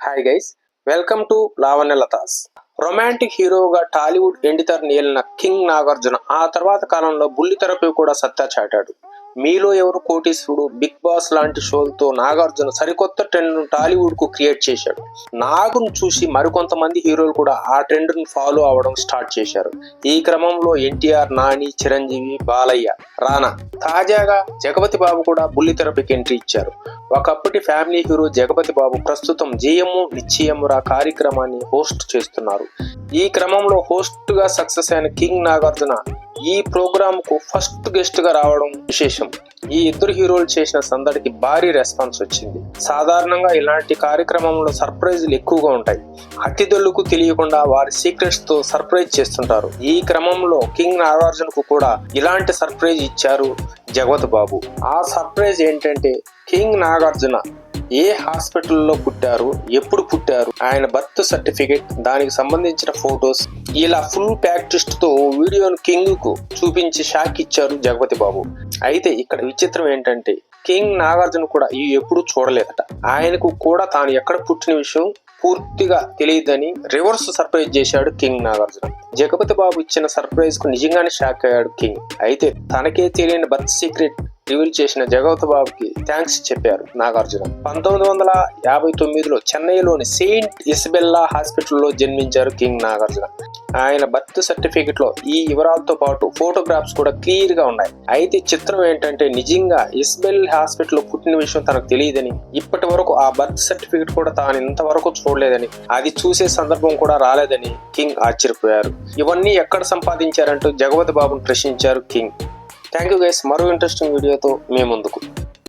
Hi guys welcome to Lavanya Latha's romantic హీరోగా టాలీవుడ్ ఎండితర్ నేలిన కింగ్ నాగార్జున ఆ తర్వాత కాలంలో బుల్లితెరపై కూడా సత్తా చాటాడు. మీలో ఎవరు కోటీశ్వరుడు? బిగ్ బాస్ లాంటి షోలతో నాగార్జున సరికొత్త ట్రెండ్ టాలీవుడ్కు క్రియేట్ చేశాడు. నాగును చూసి మరికొంతమంది హీరోలు కూడా ఆ ట్రెండ్ను ఫాలో అవడం స్టార్ట్ చేశారు. ఈ క్రమంలో ఎన్టీఆర్ నాని చిరంజీవి బాలయ్య రానా తాజాగా జగపతి బాబు కూడా బుల్లితెరపైకి ఎంట్రీ ఇచ్చారు. ఒకప్పటి ఫ్యామిలీ హీరో జగపతి బాబు ప్రస్తుతం జయము నిశ్చయమురా కార్యక్రమాన్ని హోస్ట్ చేస్తున్నారు. ఈ క్రమంలో హోస్ట్గా సక్సెస్ అయిన కింగ్ నాగార్జున ఈ ప్రోగ్రామ్కు ఫస్ట్ గెస్ట్గా రావడం విశేషం. ఈ ఇద్దరు హీరోలు చేసిన సందడికి భారీ రెస్పాన్స్ వచ్చింది. సాధారణంగా ఇలాంటి కార్యక్రమంలో సర్ప్రైజులు ఎక్కువగా ఉంటాయి. అతిథులకు తెలియకుండా వారి సీక్రెట్స్తో సర్ప్రైజ్ చేస్తుంటారు. ఈ క్రమంలో కింగ్ నాగార్జునకు కూడా ఇలాంటి సర్ప్రైజ్ ఇచ్చారు జగవత్ బాబు. ఆ సర్ప్రైజ్ ఏంటంటే కింగ్ నాగార్జున. ఏ హాస్పిటల్లో పుట్టారు ఎప్పుడు పుట్టారు ఆయన బర్త్ సర్టిఫికేట్ దానికి సంబంధించిన ఫొటోస్ ఇలా ఫుల్ ప్యాక్టిస్ట్తో వీడియోను కింగ్కు చూపించి షాక్ ఇచ్చారు జగపతి బాబు. అయితే ఇక్కడ విచిత్రం ఏంటంటే కింగ్ నాగార్జున కూడా ఇవి ఎప్పుడూ చూడలేదట. ఆయనకు కూడా తాను ఎక్కడ పుట్టిన విషయం పూర్తిగా తెలియదని రివర్స్ సర్ప్రైజ్ చేశాడు కింగ్ నాగార్జున. జగపతి బాబు ఇచ్చిన సర్ప్రైజ్కు నిజంగానే షాక్ అయ్యాడు కింగ్. అయితే తనకే తెలియని బర్త్ సీక్రెట్ రివీల్ చేసిన జగవత్ బాబుకి థ్యాంక్స్ చెప్పారు నాగార్జున. పంతొమ్మిది వందల యాభై తొమ్మిదిలో చెన్నైలోని సెయింట్ ఇసబెల్లా హాస్పిటల్లో జన్మించారు కింగ్ నాగార్జున. ఆయన బర్త్ సర్టిఫికెట్లో ఈ వివరాలతో పాటు ఫోటోగ్రాఫ్స్ కూడా క్లియర్గా ఉన్నాయి. అయితే చిత్రం ఏంటంటే నిజంగా ఇస్బెల్ హాస్పిటల్లో పుట్టిన విషయం తనకు తెలియదని ఇప్పటి వరకు ఆ బర్త్ సర్టిఫికెట్ కూడా తాను ఇంతవరకు చూడలేదని అది చూసే సందర్భం కూడా రాలేదని కింగ్ ఆశ్చర్యపోయారు. ఇవన్నీ ఎక్కడ సంపాదించారంటూ జగవతి బాబును ప్రశ్నించారు కింగ్. థ్యాంక్ యూ గైస్ మరో ఇంట్రెస్టింగ్ వీడియోతో మీ ముందుకు